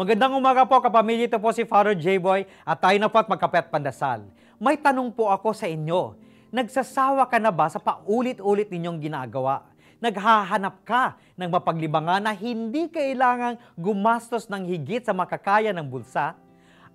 Magandang umaga po kapamilya, ito po si Father J-Boy at tayo na po at magkape at pandasal. May tanong po ako sa inyo, nagsasawa ka na ba sa paulit-ulit ninyong ginagawa? Naghahanap ka ng mapaglibangan na hindi kailangang gumastos ng higit sa makakaya ng bulsa?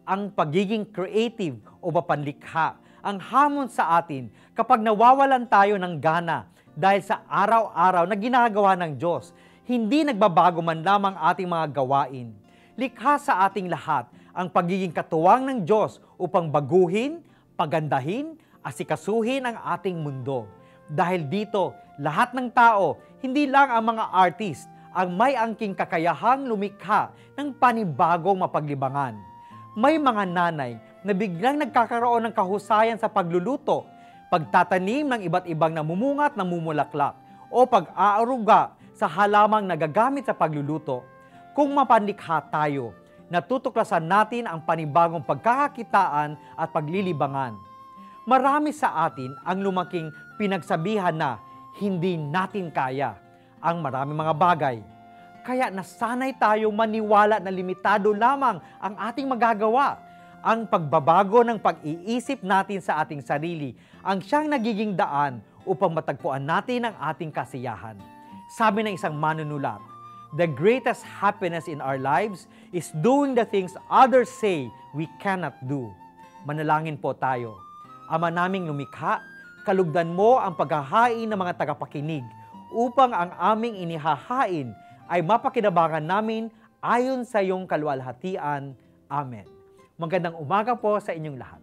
Ang pagiging creative o mapanlikha ang hamon sa atin kapag nawawalan tayo ng gana dahil sa araw-araw na ginagawa ng Diyos. Hindi nagbabago man lamang ating mga gawain likha sa ating lahat ang pagiging katuwang ng Diyos upang baguhin, pagandahin, asikasuhin ang ating mundo. Dahil dito, lahat ng tao, hindi lang ang mga artist, ang may angking kakayahang lumikha ng panibagong mapaglibangan. May mga nanay na biglang nagkakaroon ng kahusayan sa pagluluto, pagtatanim ng iba't ibang namumungat na mumulaklak, o pag-aaruga sa halamang nagagamit sa pagluluto kung mapanikha tayo, natutuklasan natin ang panibagong pagkakakitaan at paglilibangan. Marami sa atin ang lumaking pinagsabihan na hindi natin kaya ang maraming mga bagay. Kaya nasanay tayo maniwala na limitado lamang ang ating magagawa. Ang pagbabago ng pag-iisip natin sa ating sarili ang siyang nagiging daan upang matagpuan natin ang ating kasiyahan. Sabi ng isang manunulat, the greatest happiness in our lives is doing the things others say we cannot do. Manalangin po tayo. Ama naming lumikha, kalugdan mo ang paghahain ng mga tagapakinig upang ang aming inihahain ay mapakinabangan namin ayon sa iyong kalwalhatian. Amen. Magandang umaga po sa inyong lahat.